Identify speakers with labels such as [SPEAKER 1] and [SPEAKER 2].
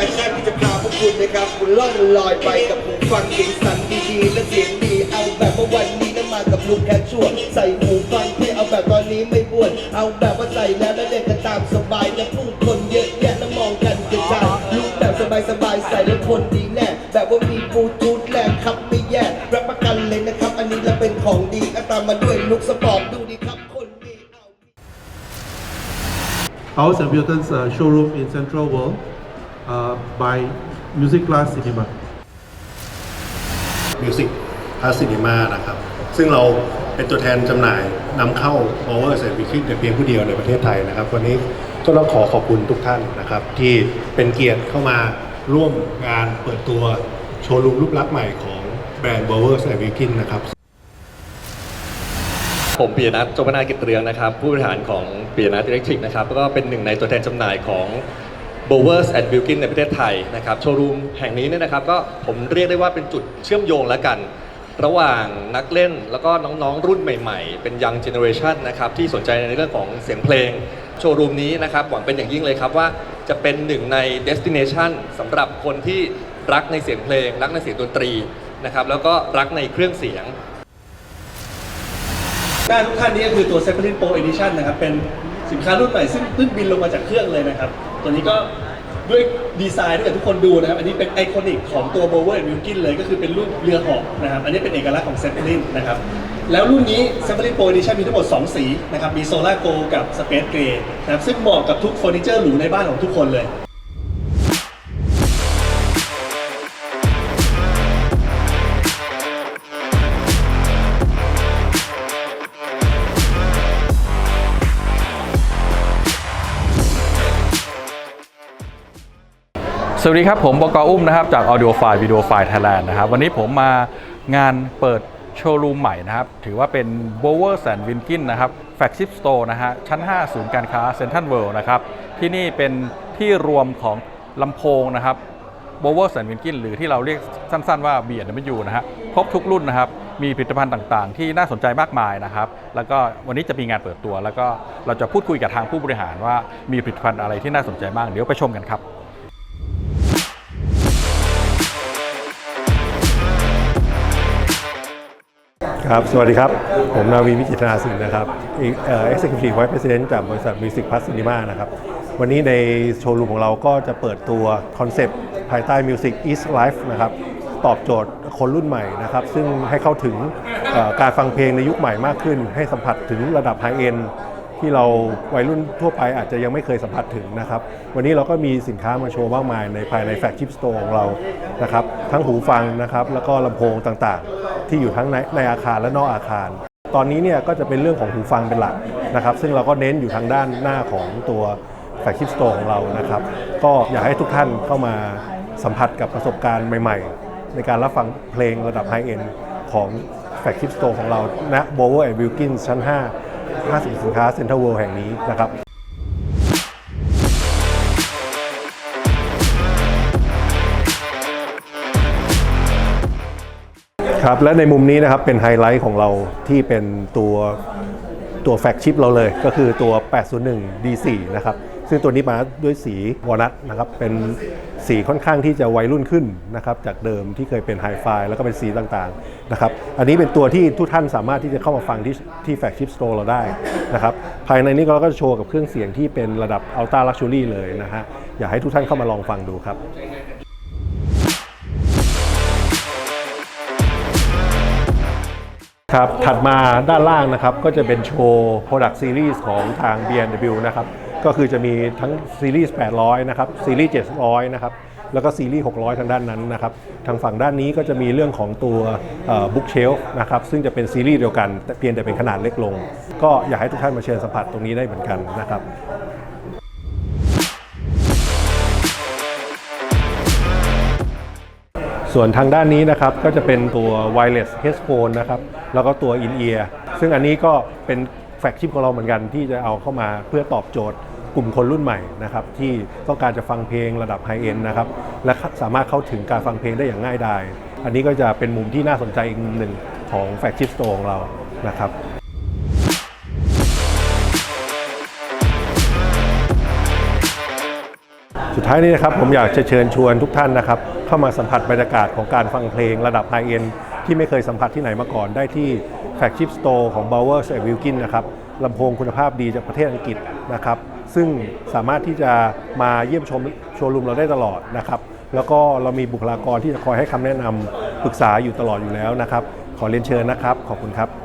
[SPEAKER 1] นที่จะพาพวกคุณนะครับ คุณล่องลอยไปกับหูฟังสีสันดีๆและเสียงดี เอาแบบว่าวันนี้นะมากับลุงแคชชัวใส่หูฟังที่เอาแบบตอนนี้ไม่บ้วน เอาแบบว่าใส่แล้วแล้วเด็กก็ตามสบายนะผู้คนเยอะแยะแล้วมองกันกระจายลุกแบบสบายๆใส่แล้วคนดีแน่แบบว่ามีบลูทูธแรงครับไม่แย่รับประกันเลยนะครับ อันนี้แล้วเป็นของดีก็ตามมาด้วยลุกสปอร์ตดูดีครับ คนดี
[SPEAKER 2] House and Wilton's uh, showroom in Central World by Music Class Cinema.
[SPEAKER 3] Music Plus Cinema นะครับ ซึ่งเราเป็นตัวแทนจำหน่ายนำเข้า Power s e r v i c แต่เพียงผู้เดียวในประเทศไทยนะครับ วันนี้ก็ต้องขอขอบคุณทุกท่านนะครับ ที่เป็นเกียรติเข้ามาร่วมงานเปิดตัวโชว์รูมรูปลักษณ์ใหม่ของแบรนด์ Power s e r v i c นะครับ
[SPEAKER 4] ผมปียนัทจงพนากิจเรืองนะครับ ผู้บริหารของปียนัทอิเล็กทริกนะครับแล้วก็เป็นหนึ่งในตัวแทนจำหน่ายของ b o w e r s and Wilkin ในประเทศไทยนะครับโชว์รูมแห่งนี้เนี่ยนะครับก็ผมเรียกได้ว่าเป็นจุดเชื่อมโยงแล้วกัน ระหว่างนักเล่นแล้วก็น้องๆรุ่นใหม่ๆ เป็น young generation นะครับที่สนใจในเรื่องของเสียงเพลง โชว์รูมนี้นะครับหวังเป็นอย่างยิ่งเลยครับว่าจะเป็นหนึ่งใน destination สำหรับคนที่รักในเสียงเพลง รักในเสียงดนตรีนะครับแล้วก็รักในเครื่องเสียง
[SPEAKER 5] หน้าทุกท่านนี้ก็คือตัว Zeppelin Pro Edition นะครับ เป็น สินค้ารุ่นใหม่ซึ่งตึ้งบินลงมาจากเครื่องเลยนะครับ ตัวนี้ก็ด้วยดีไซน์ที่ทุกคนดูนะครับ อันนี้เป็นไอคอนิกของตัวโบเวอร์วิลกินเลยก็คือเป็นรูปเรือหอกนะครับ อันนี้เป็นเอกลักษณ์ของเซฟเฟอรินนะครับ แล้วรุ่นนี้เซฟเฟอรินโปรดิชั่นมีทั้งหมด 2 สีนะครับ มีโซล่าโกกับสเปซเกรย์นะครับ ซึ่งเหมาะกับทุกเฟอร์นิเจอร์หรูในบ้านของทุกคนเลย
[SPEAKER 6] สวัสดีครับ ผมบกอุ้มนะครับ จาก Audio File Video File Thailand นะครับ วันนี้ผมมางานเปิดโชว์รูมใหม่นะครับ ถือว่าเป็น Bowers and Winkin นะครับ Flagship Store นะฮะ ชั้น 5 ศูนย์การค้า Central World นะครับ ที่นี่เป็นที่รวมของลำโพงนะครับ Bowers and Winkin หรือที่เราเรียกสั้นๆว่า B&W นะฮะครบทุกรุ่นนะครับ มีผลิตภัณฑ์ต่างๆ ที่น่าสนใจมากมายนะครับ แล้วก็วันนี้จะมีงานเปิดตัว แล้วก็เราจะพูดคุยกับทางผู้บริหารว่ามีผลิตภัณฑ์อะไรที่น่าสนใจบ้างเดี๋ยวไปชมกันครับ
[SPEAKER 3] ครับ สวัสดีครับ ผมนาวีวิจิตนาสินนะครับเอ่อ Executive Vice President จากบริษัทมิวสิกพัสซินีมานะครับ วันนี้ในโชว์รูมของเราก็จะเปิดตัวคอนเซปต์ภายใต้ Music is Life นะครับ ตอบโจทย์คนรุ่นใหม่นะครับ ซึ่งให้เข้าถึงการฟังเพลงในยุคใหม่มากขึ้น ให้สัมผัสถึงระดับไฮเอ็น ที่เราวัยรุ่นทั่วไปอาจจะยังไม่เคยสัมผัสถึงนะครับ วันนี้เราก็มีสินค้ามาโชว์มากมายในภายในแฟลกชิพสโตร์ของเรานะครับทั้งหูฟังนะครับแล้วก็ลำโพงต่างๆ ที่อยู่ทั้งในในอาคารและนอกอาคาร ตอนนี้เนี่ยก็จะเป็นเรื่องของหูฟังเป็นหลักนะครับ ซึ่งเราก็เน้นอยู่ทางด้านหน้าของตัวแฟลกชิพสโตร์ของเรานะครับ ก็อยากให้ทุกท่านเข้ามาสัมผัสกับประสบการณ์ใหม่ ๆ ในการรับฟังเพลงระดับไฮเอ็นของแฟลกชิพสโตร์ของเราณ Bower and Wilkins ชั้น 5 ห้างสรรพสินค้าเซ็นทรัลเวิลด์แห่งนี้นะครับครับและในมุมนี้นะครับเป็นไฮไลท์ของเราที่เป็นตัวตัวแฟกชิปเราเลยก็คือตัว 801 D4 นะครับ ซึ่งตัวนี้มาด้วยสีวอลนัทนะครับเป็นสีค่อนข้างที่จะวัยรุ่นขึ้นนะครับจากเดิมที่เคยเป็นไฮไฟแล้วก็เป็นสีต่างๆนะครับอันนี้เป็นตัวที่ทุกท่านสามารถที่จะเข้ามาฟังที่ที่แฟกชิปสโตร์เราได้นะครับภายในนี้เราก็จะโชว์กับเครื่องเสียงที่เป็นระดับอัลต้าลักชัวรี่เลยนะฮะอยากให้ทุกท่านเข้ามาลองฟังดูครับครับ ถัดมาด้านล่างนะครับ ก็จะเป็นโชว์ Product Series ของทาง B&W นะครับ ก็คือจะมีทั้งซีรีส์800 นะครับ ซีรีส์ 700 นะครับ แล้วก็ซีรีส์ 600 ทางด้านนั้นนะครับ ทางฝั่งด้านนี้ก็จะมีเรื่องของตัวบุ๊กเชลนะครับ ซึ่งจะเป็นซีรีส์เดียวกัน แต่เพียงแต่เป็นขนาดเล็กลง ก็อยากให้ทุกท่านมาเชิญสัมผัสตรงนี้ได้เหมือนกันนะครับส่วนทางด้านนี้นะครับก็จะเป็นตัว wireless headphone นะครับแล้วก็ตัว in ear ซึ่งอันนี้ก็เป็น แฟกชิปของเราเหมือนกันที่จะเอาเข้ามาเพื่อตอบโจทย์กลุ่มคนรุ่นใหม่นะครับที่ต้องการจะฟังเพลงระดับไฮเอ็นนะครับและสามารถเข้าถึงการฟังเพลงได้อย่างง่ายดาย อันนี้ก็จะเป็นมุมที่น่าสนใจอีกมุมหนึ่งของแฟกชิปสโตร์ของเรานะครับสุดท้ายนี้นะครับผมอยากจะเชิญชวนทุกท่านนะครับ เข้ามาสัมผัสบรรยากาศของการฟังเพลงระดับไฮเอ็นที่ไม่เคยสัมผัสที่ไหนมาก่อนได้ที่ แฟกชิปสโตร์ของ Bowers Wilkin นะครับลำโพงคุณภาพดีจากประเทศอังกฤษนะครับ ซึ่งสามารถที่จะมาเยี่ยมชมโชว์รูมเราได้ตลอดนะครับ แล้วก็เรามีบุคลากรที่จะคอยให้คำแนะนำปรึกษาอยู่ตลอดอยู่แล้วนะครับ ขอเรียนเชิญนะครับ ขอบคุณครับ